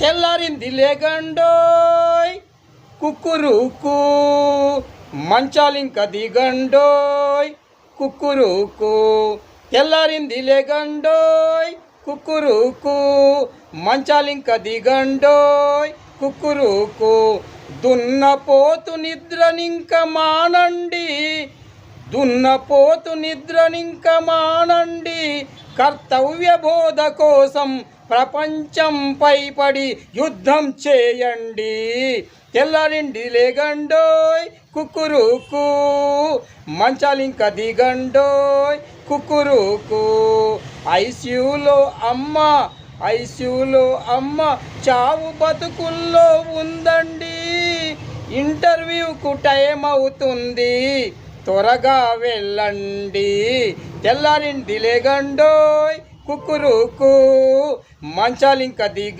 తెల్లారింది లేగండోయ్. కుక్కురుకు మంచాలింక దిగండోయ్. కుక్కురుకు తెల్లారింది లేగండోయ్. కుక్కురుకు మంచాలింక దిగండోయ్. కుక్కురుకు దున్నపోతు నిద్రనింక మానండి. దున్నపోతు నిద్రనింక మానండి. కర్తవ్య బోధ కోసం ప్రపంచంపై పడి యుద్ధం చేయండి. తెల్లారిండి లేగండోయ్ కుక్కురుకు మంచాలింక దిగండోయ్ కుక్కురుకు ఐసీయూలో అమ్మ ఐసీయూలో అమ్మ చావు బతుకుల్లో ఉందండి. ఇంటర్వ్యూకు టైం అవుతుంది త్వరగా వెళ్ళండి. తెల్లారింది లేగండోయ్ కుక్కురుకు మంచాలింక దిగ